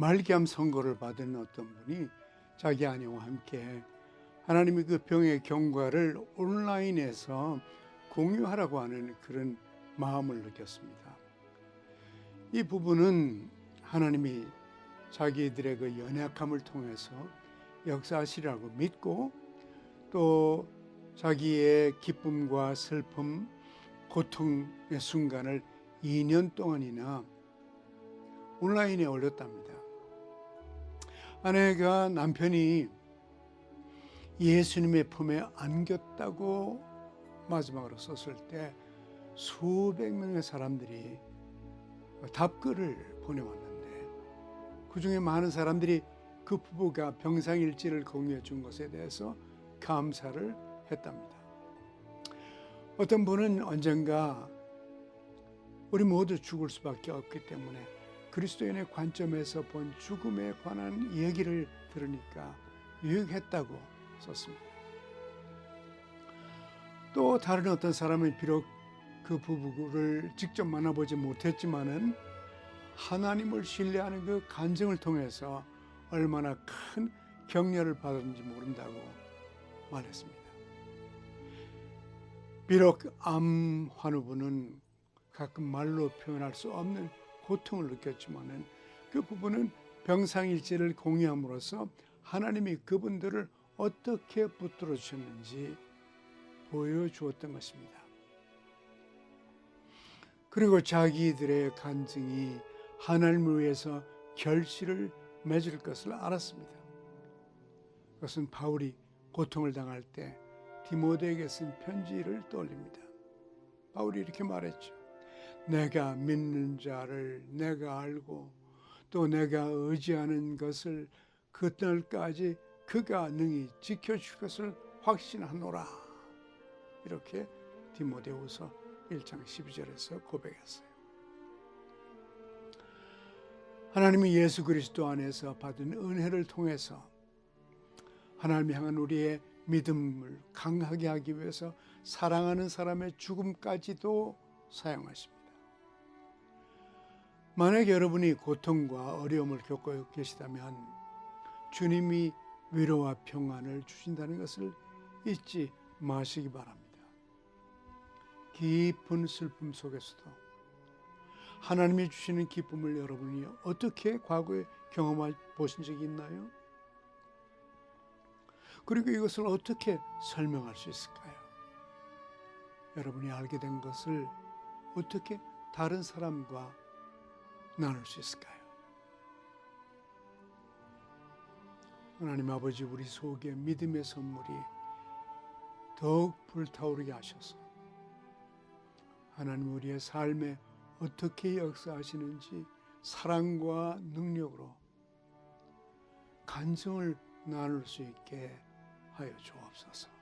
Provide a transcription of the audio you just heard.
말기암 선고를 받은 어떤 분이 자기 아내와 함께 하나님의 그 병의 경과를 온라인에서 공유하라고 하는 그런 마음을 느꼈습니다. 이 부분은 하나님이 자기들의 그 연약함을 통해서 역사하시라고 믿고 또 자기의 기쁨과 슬픔, 고통의 순간을 2년 동안이나 온라인에 올렸답니다. 아내가 남편이 예수님의 품에 안겼다고 마지막으로 썼을 때 수백 명의 사람들이 답글을 보내왔는데 그 중에 많은 사람들이 그 부부가 병상일지를 공유해 준 것에 대해서 감사를 했답니다. 어떤 분은 언젠가 우리 모두 죽을 수밖에 없기 때문에 그리스도인의 관점에서 본 죽음에 관한 얘기를 들으니까 유익했다고 썼습니다. 또 다른 어떤 사람은 비록 그 부부를 직접 만나보지 못했지만은 하나님을 신뢰하는 그 간증을 통해서 얼마나 큰 격려를 받았는지 모른다고 말했습니다. 비록 암 환우분은 가끔 말로 표현할 수 없는 고통을 느꼈지만은 그 부부는 병상일지를 공유함으로써 하나님이 그분들을 어떻게 붙들어 주셨는지 보여주었던 것입니다. 그리고 자기들의 간증이 하나님을 위해서 결실을 맺을 것을 알았습니다. 그것은 바울이 고통을 당할 때 디모데에게 쓴 편지를 떠올립니다. 바울이 이렇게 말했죠. 내가 믿는 자를 내가 알고 또 내가 의지하는 것을 그날까지 그가 능히 지켜줄 것을 확신하노라. 이렇게 디모데후서 1장 12절에서 고백했어요. 하나님이 예수 그리스도 안에서 받은 은혜를 통해서 하나님 향한 우리의 믿음을 강하게 하기 위해서 사랑하는 사람의 죽음까지도 사용하십니다. 만약 여러분이 고통과 어려움을 겪고 계시다면 주님이 위로와 평안을 주신다는 것을 잊지 마시기 바랍니다. 깊은 슬픔 속에서도 하나님이 주시는 기쁨을 여러분이 어떻게 과거에 경험해 보신 적이 있나요? 그리고 이것을 어떻게 설명할 수 있을까요? 여러분이 알게 된 것을 어떻게 다른 사람과 나눌 수 있을까요? 하나님 아버지 우리 속에 믿음의 선물이 더욱 불타오르게 하셔서 하나님 우리의 삶에 어떻게 역사하시는지 사랑과 능력으로 간증을 나눌 수 있게 하여 주옵소서.